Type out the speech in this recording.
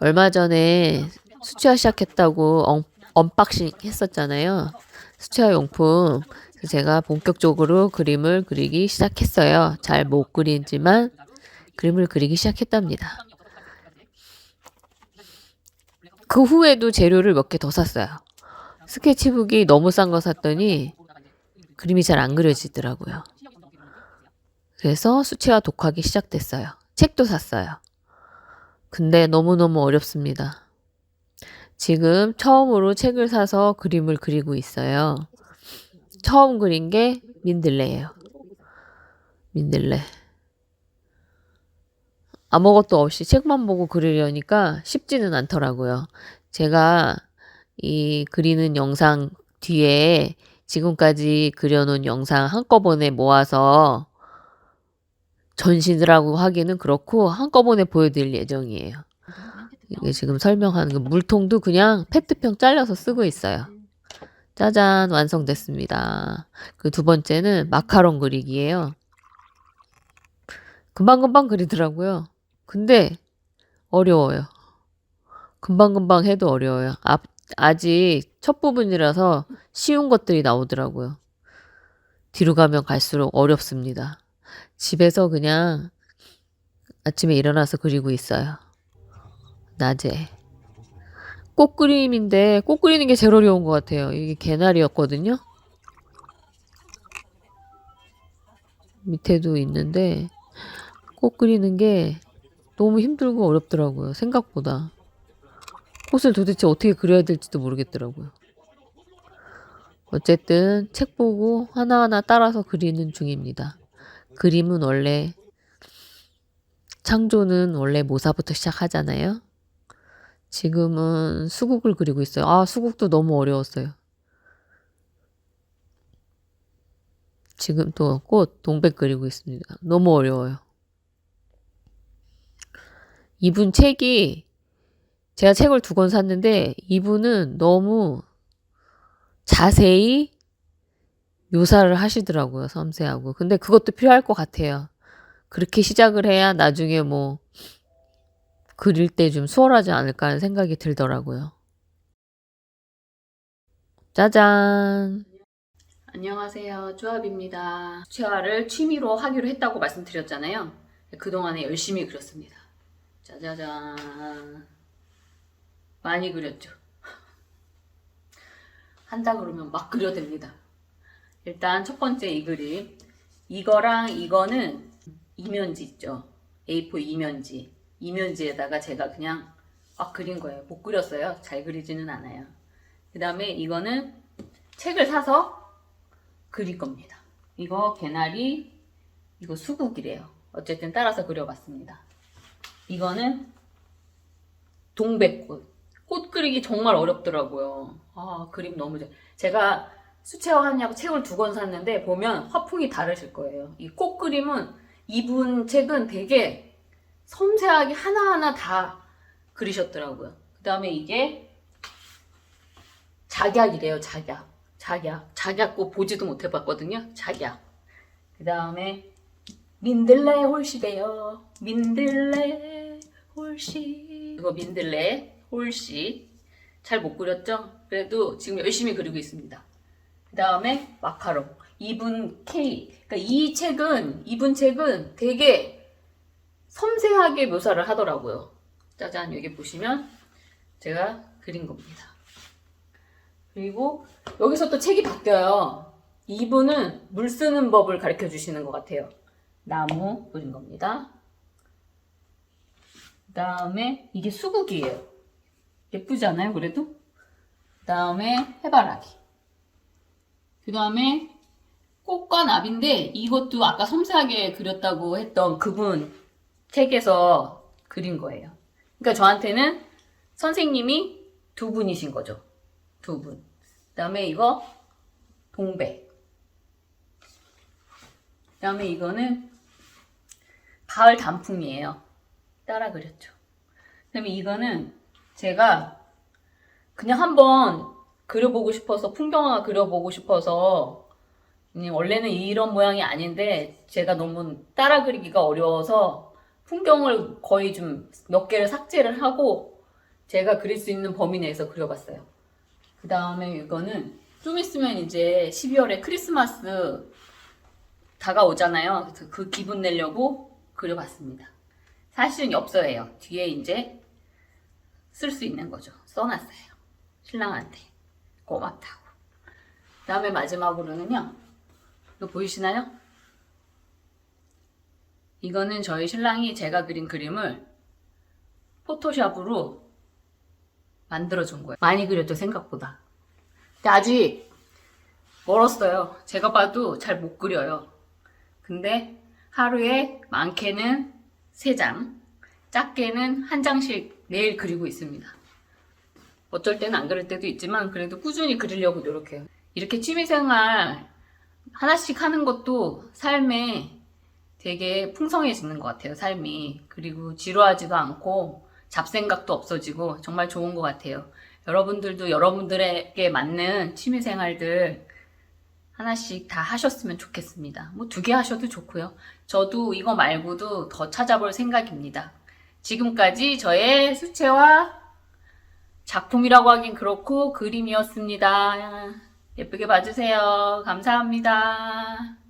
얼마 전에 수채화 시작했다고 언, 언박싱 했었잖아요. 수채화 용품. 제가 본격적으로 그림을 그리기 시작했어요. 잘 못 그리지만 그림을 그리기 시작했답니다. 그 후에도 재료를 몇 개 더 샀어요. 스케치북이 너무 싼 거 샀더니 그림이 잘 안 그려지더라고요. 그래서 수채화 독학이 시작됐어요. 책도 샀어요. 근데 너무너무 어렵습니다. 지금 처음으로 책을 사서 그림을 그리고 있어요. 처음 그린 게 민들레예요. 민들레. 아무것도 없이 책만 보고 그리려니까 쉽지는 않더라고요. 제가 이 그리는 영상 뒤에 지금까지 그려놓은 영상 한꺼번에 모아서 전시라고 하기는 그렇고 한꺼번에 보여드릴 예정이에요. 이게 지금 설명하는 거 물통도 그냥 페트병 잘라서 쓰고 있어요. 짜잔 완성됐습니다. 그 두 번째는 마카롱 그리기예요. 금방금방 그리더라고요. 근데 어려워요. 금방금방 해도 어려워요. 아, 아직 첫 부분이라서 쉬운 것들이 나오더라고요. 뒤로 가면 갈수록 어렵습니다. 집에서 그냥 아침에 일어나서 그리고 있어요. 낮에. 꽃 그림인데 꽃 그리는 게 제일 어려운 것 같아요. 이게 개나리였거든요. 밑에도 있는데 꽃 그리는 게 너무 힘들고 어렵더라고요. 생각보다. 꽃을 도대체 어떻게 그려야 될지도 모르겠더라고요. 어쨌든 책 보고 하나하나 따라서 그리는 중입니다. 그림은 원래 창조는 원래 모사부터 시작하잖아요. 지금은 수국을 그리고 있어요. 아, 수국도 너무 어려웠어요. 지금 또 꽃 동백 그리고 있습니다. 너무 어려워요. 이분 책이 제가 책을 두 권 샀는데 이분은 너무 자세히 묘사를 하시더라고요. 섬세하고. 근데 그것도 필요할 것 같아요. 그렇게 시작을 해야 나중에 뭐 그릴 때 좀 수월하지 않을까 하는 생각이 들더라고요. 짜잔. 안녕하세요. 조합입니다. 수채화를 취미로 하기로 했다고 말씀드렸잖아요. 그동안에 열심히 그렸습니다. 짜자잔. 많이 그렸죠. 한다 그러면 막 그려댑니다. 일단 첫 번째 이 그림. 이거랑 이거는 이면지 있죠. A4 이면지. 이면지에다가 제가 그냥 막 그린 거예요. 못 그렸어요. 잘 그리지는 않아요. 그 다음에 이거는 책을 사서 그릴 겁니다. 이거 개나리, 이거 수국이래요. 어쨌든 따라서 그려봤습니다. 이거는 동백꽃. 꽃 그리기 정말 어렵더라고요. 아, 그림 너무 잘. 제가 수채화 하냐고 책을 두 권 샀는데 보면 화풍이 다르실 거예요. 이 꽃 그림은 이분 책은 되게 섬세하게 하나하나 다 그리셨더라고요. 그 다음에 이게 작약이래요, 작약. 작약. 작약 꽃 보지도 못 해봤거든요. 작약. 그 다음에 민들레 홀씨래요. 민들레 홀씨. 이거 민들레 홀씨. 잘 못 그렸죠? 그래도 지금 열심히 그리고 있습니다. 그 다음에 마카롱. 이분 K. 그러니까 이 책은, 이분 책은 되게 섬세하게 묘사를 하더라고요. 짜잔, 여기 보시면 제가 그린 겁니다. 그리고 여기서 또 책이 바뀌어요. 이분은 물 쓰는 법을 가르쳐 주시는 것 같아요. 나무 그린 겁니다. 그 다음에 이게 수국이에요. 예쁘지 않아요, 그래도? 그 다음에 해바라기. 그 다음에 꽃과 나비인데 이것도 아까 섬세하게 그렸다고 했던 그분 책에서 그린 거예요. 그러니까 저한테는 선생님이 두 분이신 거죠. 두 분. 그 다음에 이거 동백. 그 다음에 이거는 가을 단풍이에요. 따라 그렸죠. 그 다음에 이거는 제가 그냥 한번 그려보고 싶어서 풍경화 그려보고 싶어서 음, 원래는 이런 모양이 아닌데 제가 너무 따라 그리기가 어려워서 풍경을 거의 좀 몇 개를 삭제를 하고 제가 그릴 수 있는 범위 내에서 그려봤어요. 그 다음에 이거는 좀 있으면 이제 12월에 크리스마스 다가오잖아요. 그 기분 내려고 그려봤습니다. 사실은 엽서예요. 뒤에 이제 쓸 수 있는 거죠. 써놨어요. 신랑한테 고맙다고. 그 다음에 마지막으로는요. 이거 보이시나요? 이거는 저희 신랑이 제가 그린 그림을 포토샵으로 만들어준 거예요. 많이 그렸죠, 생각보다. 근데 아직 멀었어요. 제가 봐도 잘 못 그려요. 근데 하루에 많게는 3장, 작게는 한 장씩 매일 그리고 있습니다. 어쩔 때는 안 그릴 때도 있지만 그래도 꾸준히 그리려고 노력해요. 이렇게 취미생활 하나씩 하는 것도 삶에 되게 풍성해지는 것 같아요, 삶이. 그리고 지루하지도 않고 잡생각도 없어지고 정말 좋은 것 같아요. 여러분들도 여러분들에게 맞는 취미생활들 하나씩 다 하셨으면 좋겠습니다. 뭐 두 개 하셔도 좋고요. 저도 이거 말고도 더 찾아볼 생각입니다. 지금까지 저의 수채화 작품이라고 하긴 그렇고 그림이었습니다. 예쁘게 봐주세요. 감사합니다.